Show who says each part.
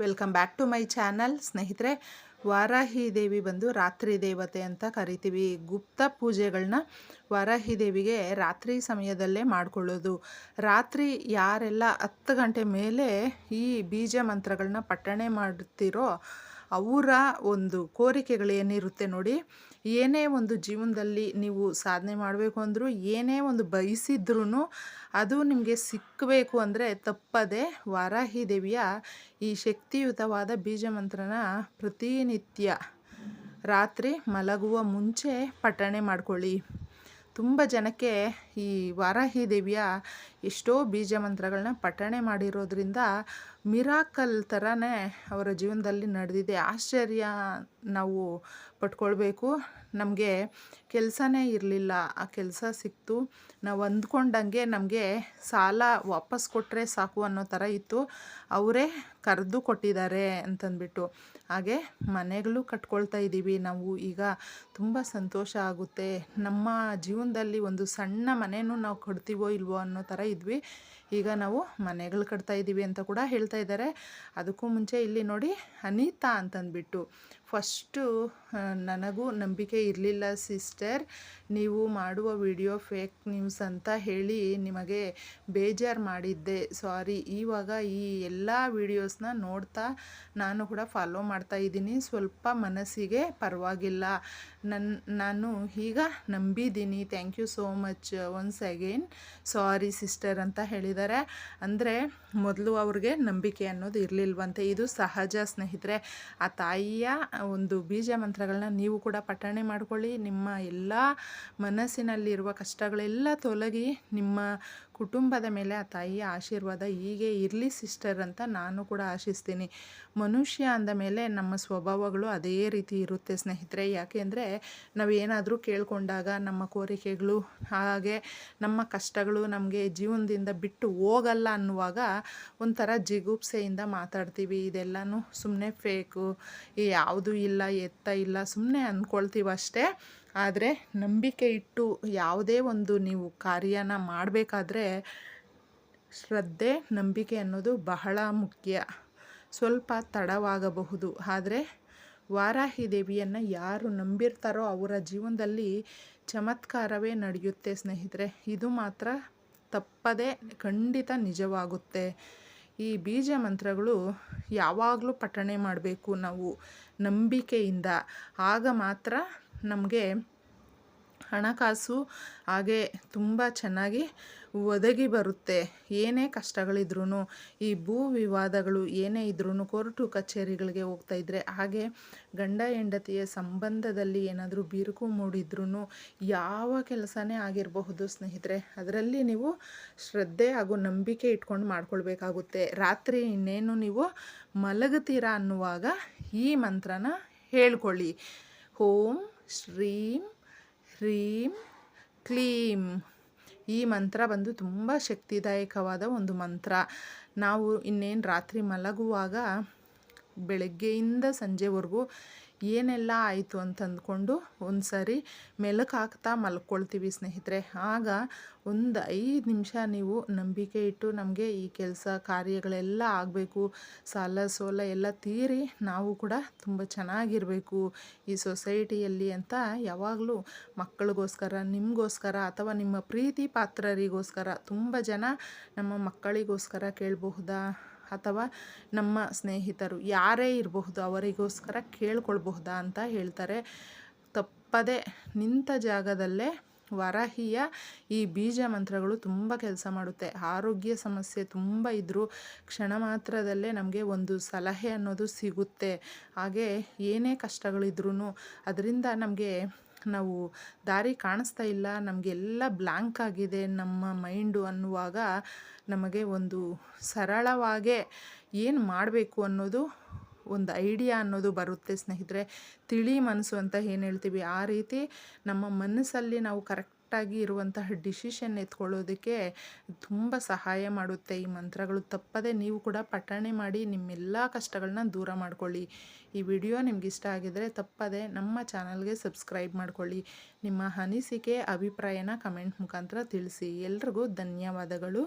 Speaker 1: Welcome back to my channel. ಸ್ನೇಹಿತರೆ, ವಾರಾಹಿ ದೇವಿ ಬಂದು ರಾತ್ರಿ ದೇವತೆ ಅಂತ ಕರಿತೀವಿ. ಗುಪ್ತ ಪೂಜೆಗಳನ್ನ ವಾರಾಹಿ ದೇವಿಗೆ ರಾತ್ರಿ ಸಮಯದಲ್ಲೇ ಮಾಡಿಕೊಳ್ಳೋದು. ರಾತ್ರಿ ಯಾರೆಲ್ಲ ಹತ್ತು ಗಂಟೆ ಮೇಲೆ ಈ ಬೀಜ ಮಂತ್ರಗಳನ್ನ ಪಠಣೆ ಮಾಡ್ತಿರೋ ಅವರ ಒಂದು ಕೋರಿಕೆಗಳು ಏನಿರುತ್ತೆ ನೋಡಿ, ಏನೇ ಒಂದು ಜೀವನದಲ್ಲಿ ನೀವು ಸಾಧನೆ ಮಾಡಬೇಕು ಅಂದರೂ, ಏನೇ ಒಂದು ಬಯಸಿದ್ರೂ ಅದು ನಿಮಗೆ ಸಿಕ್ಕಬೇಕು ಅಂದರೆ ತಪ್ಪದೆ ವಾರಾಹಿ ದೇವಿಯ ಈ ಶಕ್ತಿಯುತವಾದ ಬೀಜ ಮಂತ್ರನ ಪ್ರತಿನಿತ್ಯ ರಾತ್ರಿ ಮಲಗುವ ಮುಂಚೆ ಪಠಣೆ ಮಾಡ್ಕೊಳ್ಳಿ. ತುಂಬ ಜನಕ್ಕೆ ಈ ವಾರಾಹಿ ದೇವಿಯ ಎಷ್ಟೋ ಬೀಜ ಮಂತ್ರಗಳನ್ನ ಪಠಣೆ ಮಾಡಿರೋದ್ರಿಂದ ಮಿರಾಕಲ್ ಥರನೇ ಅವರ ಜೀವನದಲ್ಲಿ ನಡೆದಿದೆ. ಆಶ್ಚರ್ಯ ನಾವು ಪಟ್ಕೊಳ್ಬೇಕು ನಮಗೆ ಕೆಲಸನೇ ಇರಲಿಲ್ಲ. ಆ ಕೆಲಸ ಸಿಕ್ತು. ನಾವು ಅಂದ್ಕೊಂಡಂಗೆ ನಮಗೆ ಸಾಲ ವಾಪಸ್ ಕೊಟ್ಟರೆ ಸಾಕು ಅನ್ನೋ ಥರ ಇತ್ತು. ಅವರೇ ಕರೆದು ಕೊಟ್ಟಿದ್ದಾರೆ ಅಂತಂದ್ಬಿಟ್ಟು. ಹಾಗೆ ಮನೆಗಳು ಕಟ್ಕೊಳ್ತಾ ಇದ್ದೀವಿ ನಾವು ಈಗ ತುಂಬ ಸಂತೋಷ ಆಗುತ್ತೆ. ನಮ್ಮ ಜೀವನದಲ್ಲಿ ಒಂದು ಸಣ್ಣ ಮನೆಯೂ ನಾವು ಕಟ್ತೀವೋ ಇಲ್ವೋ ಅನ್ನೋ ಥರ ಇದ್ವಿ. ಈಗ ನಾವು ಮನೆಗಳು ಕಟ್ತಾ ಇದ್ದೀವಿ ಅಂತ ಕೂಡ ಹೇಳ್ತಾ ಇದ್ದಾರೆ. ಅದಕ್ಕೂ ಮುಂಚೆ ಇಲ್ಲಿ ನೋಡಿ ಅನಿತಾ ಅಂತಂದ್ಬಿಟ್ಟು. ಫಸ್ಟು ನನಗೂ ನಂಬಿಕೆ ಇರಲಿಲ್ಲ, ಸಿಸ್ಟರ್. ನೀವು ಮಾಡುವ ವಿಡಿಯೋ ಫೇಕ್ ನ್ಯೂಸ್ ಅಂತ ಹೇಳಿ ನಿಮಗೆ ಬೇಜಾರು ಮಾಡಿದ್ದೆ. ಸಾರಿ. ಇವಾಗ ಈ ಎಲ್ಲ ವಿಡಿಯೋಸ್ನ ನೋಡ್ತಾ ನಾನು ಕೂಡ ಫಾಲೋ ಮಾಡ್ತಾ ಇದ್ದೀನಿ. ಸ್ವಲ್ಪ ಮನಸ್ಸಿಗೆ ಪರವಾಗಿಲ್ಲ. ನನ್ನ ನಾನು ಈಗ ನಂಬಿದ್ದೀನಿ. Thank you so much once again. Sorry sister ಅಂತ ಹೇಳಿದ್ದಾರೆ ಅಂದರೆ ಮೊದಲು ಅವ್ರಿಗೆ ನಂಬಿಕೆ ಅನ್ನೋದು ಇರಲಿಲ್ವಂತೆ. ಇದು ಸಹಜ ಸ್ನೇಹಿತರೆ. ಆ ತಾಯಿಯ ಒಂದು ಬೀಜ ಮಂತ್ರಗಳನ್ನ ನೀವು ಕೂಡ ಪಠಣೆ ಮಾಡ್ಕೊಳ್ಳಿ. ನಿಮ್ಮ ಎಲ್ಲ ಮನಸ್ಸಿನಲ್ಲಿರುವ ಕಷ್ಟಗಳೆಲ್ಲ ತೊಲಗಿ ನಿಮ್ಮ ಕುಟುಂಬದ ಮೇಲೆ ಆ ತಾಯಿಯ ಆಶೀರ್ವಾದ ಹೀಗೆ ಇರಲಿ ಸಿಸ್ಟರ್ ಅಂತ ನಾನು ಕೂಡ ಆಶಿಸ್ತೀನಿ. ಮನುಷ್ಯ ಅಂದ ಮೇಲೆ ನಮ್ಮ ಸ್ವಭಾವಗಳು ಅದೇ ರೀತಿ ಇರುತ್ತೆ ಸ್ನೇಹಿತರೆ. ಯಾಕೆಂದರೆ ನಾವೇನಾದರೂ ಕೇಳಿಕೊಂಡಾಗ ನಮ್ಮ ಕೋರಿಕೆಗಳು, ಹಾಗೆ ನಮ್ಮ ಕಷ್ಟಗಳು ನಮಗೆ ಜೀವನದಿಂದ ಬಿಟ್ಟು ಹೋಗಲ್ಲ ಅನ್ನುವಾಗ ಒಂಥರ ಜಿಗುಪ್ಸೆಯಿಂದ ಮಾತಾಡ್ತೀವಿ. ಇದೆಲ್ಲನೂ ಸುಮ್ಮನೆ ಫೇಕು ಯಾವುದು ಇಲ್ಲ, ಎತ್ತ ಇಲ್ಲ ಸುಮ್ಮನೆ ಅಂದ್ಕೊಳ್ತೀವಿ ಅಷ್ಟೇ ಆದರೆ ನಂಬಿಕೆ ಇಟ್ಟು ಯಾವುದೇ ಒಂದು ನೀವು ಕಾರ್ಯನ ಮಾಡಬೇಕಾದ್ರೆ ಶ್ರದ್ಧೆ, ನಂಬಿಕೆ ಅನ್ನೋದು ಬಹಳ ಮುಖ್ಯ. ಸ್ವಲ್ಪ ತಡವಾಗಬಹುದು. ಆದರೆ ವಾರಾಹಿ ದೇವಿಯನ್ನು ಯಾರು ನಂಬಿರ್ತಾರೋ ಅವರ ಜೀವನದಲ್ಲಿ ಚಮತ್ಕಾರವೇ ನಡೆಯುತ್ತೆ ಸ್ನೇಹಿತರೆ. ಇದು ಮಾತ್ರ ತಪ್ಪದೆ ಖಂಡಿತ ನಿಜವಾಗುತ್ತೆ. ಈ ಬೀಜ ಮಂತ್ರಗಳು ಯಾವಾಗಲೂ ಪಠಣೆ ಮಾಡಬೇಕು ನಾವು ನಂಬಿಕೆಯಿಂದ. ಆಗ ಮಾತ್ರ ನಮಗೆ ಹಣಕಾಸು ಹಾಗೆ ತುಂಬ ಚೆನ್ನಾಗಿ ಒದಗಿ ಬರುತ್ತೆ. ಏನೇ ಕಷ್ಟಗಳಿದ್ರೂ ಈ ಭೂ ವಿವಾದಗಳು ಏನೇ ಇದ್ರೂ ಕೋರ್ಟು ಕಚೇರಿಗಳಿಗೆ ಹೋಗ್ತಾ ಇದ್ದರೆ ಹಾಗೆ ಗಂಡ ಹೆಂಡತಿಯ ಸಂಬಂಧದಲ್ಲಿ ಏನಾದರೂ ಬಿರುಕು ಮೂಡಿದ್ರೂ ಯಾವ ಕೆಲಸನೇ ಆಗಿರಬಹುದು ಸ್ನೇಹಿತರೆ, ಅದರಲ್ಲಿ ನೀವು ಶ್ರದ್ಧೆ ಹಾಗೂ ನಂಬಿಕೆ ಇಟ್ಕೊಂಡು ಮಾಡ್ಕೊಳ್ಬೇಕಾಗುತ್ತೆ. ರಾತ್ರಿ ಇನ್ನೇನು ನೀವು ಮಲಗುತ್ತೀರಾ ಅನ್ನುವಾಗ ಈ ಮಂತ್ರನ ಹೇಳ್ಕೊಳ್ಳಿ. ಓಂ ಶ್ರೀಂ ಹ್ರೀಂ ಕ್ಲೀಂ. ಈ ಮಂತ್ರ ಬಂದು ತುಂಬ ಶಕ್ತಿದಾಯಕವಾದ ಒಂದು ಮಂತ್ರ. ನಾವು ಇನ್ನೇನು ರಾತ್ರಿ ಮಲಗುವಾಗ ಬೆಳಗ್ಗೆಯಿಂದ ಸಂಜೆವರೆಗೂ ಏನೆಲ್ಲ ಆಯಿತು ಅಂತ ಅಂದ್ಕೊಂಡು ಒಂದು ಸಾರಿ ಮೆಲುಕು ಹಾಕ್ತಾ ಮಲ್ಕೊಳ್ತೀವಿ ಸ್ನೇಹಿತರೆ. ಆಗ ಒಂದು ಐದು ನಿಮಿಷ ನೀವು ನಂಬಿಕೆ ಇಟ್ಟು ನಮಗೆ ಈ ಕೆಲಸ ಕಾರ್ಯಗಳೆಲ್ಲ ಆಗಬೇಕು. ಸಾಲ, ಸೋಲ ಎಲ್ಲ ತೀರಿ ನಾವು ಕೂಡ ತುಂಬ ಚೆನ್ನಾಗಿರಬೇಕು ಈ ಸೊಸೈಟಿಯಲ್ಲಿ ಅಂತ ಯಾವಾಗಲೂ ಮಕ್ಕಳಿಗೋಸ್ಕರ, ನಿಮಗೋಸ್ಕರ ಅಥವಾ ನಿಮ್ಮ ಪ್ರೀತಿ ಪಾತ್ರರಿಗೋಸ್ಕರ ತುಂಬ ಜನ ನಮ್ಮ ಮಕ್ಕಳಿಗೋಸ್ಕರ ಕೇಳಬಹುದಾ? ಅಥವಾ ನಮ್ಮ ಸ್ನೇಹಿತರು ಯಾರೇ ಇರಬಹುದು ಅವರಿಗೋಸ್ಕರ ಕೇಳ್ಕೊಳ್ಬಹುದಾ ಅಂತ ಹೇಳ್ತಾರೆ. ತಪ್ಪದೆ ನಿಂತ ಜಾಗದಲ್ಲೇ ವರಹಿಯ ಈ ಬೀಜ ಮಂತ್ರಗಳು ತುಂಬ ಕೆಲಸ ಮಾಡುತ್ತೆ. ಆರೋಗ್ಯ ಸಮಸ್ಯೆ ತುಂಬ ಇದ್ದರೂ ಕ್ಷಣ ಮಾತ್ರದಲ್ಲೇ ನಮಗೆ ಒಂದು ಸಲಹೆ ಅನ್ನೋದು ಸಿಗುತ್ತೆ. ಹಾಗೆ ಏನೇ ಕಷ್ಟಗಳಿದ್ರೂ ಅದರಿಂದ ನಮಗೆ ನಾವು ದಾರಿ ಕಾಣಿಸ್ತಾ ಇಲ್ಲ, ನಮಗೆಲ್ಲ ಬ್ಲ್ಯಾಂಕ್ ಆಗಿದೆ, ನಮ್ಮ ಮೈಂಡು ಅನ್ನುವಾಗ ನಮಗೆ ಒಂದು ಸರಳವಾಗೇ ಏನು ಮಾಡಬೇಕು ಅನ್ನೋದು ಒಂದು ಐಡಿಯಾ ಅನ್ನೋದು ಬರುತ್ತೆ ಸ್ನೇಹಿತರೆ. ತಿಳಿ ಮನಸ್ಸು ಅಂತ ಏನು ಹೇಳ್ತೀವಿ? ಆ ರೀತಿ ನಮ್ಮ ಮನಸ್ಸಲ್ಲಿ ನಾವು ಕರೆಕ್ಟ್ ಕರೆಕ್ಟಾಗಿ ಇರುವಂತಹ ಡಿಸಿಷನ್ ಎತ್ಕೊಳ್ಳೋದಕ್ಕೆ ತುಂಬ ಸಹಾಯ ಮಾಡುತ್ತೆ ಈ ಮಂತ್ರಗಳು. ತಪ್ಪದೆ ನೀವು ಕೂಡ ಪಠಣೆ ಮಾಡಿ ನಿಮ್ಮೆಲ್ಲ ಕಷ್ಟಗಳನ್ನ ದೂರ ಮಾಡ್ಕೊಳ್ಳಿ. ಈ ವಿಡಿಯೋ ನಿಮ್ಗೆ ಇಷ್ಟ ಆಗಿದರೆ ತಪ್ಪದೆ ನಮ್ಮ ಚಾನಲ್ಗೆ ಸಬ್ಸ್ಕ್ರೈಬ್ ಮಾಡಿಕೊಳ್ಳಿ. ನಿಮ್ಮ ಅನಿಸಿಕೆ, ಅಭಿಪ್ರಾಯನ ಕಮೆಂಟ್ ಮುಖಾಂತರ ತಿಳಿಸಿ. ಎಲ್ರಿಗೂ ಧನ್ಯವಾದಗಳು.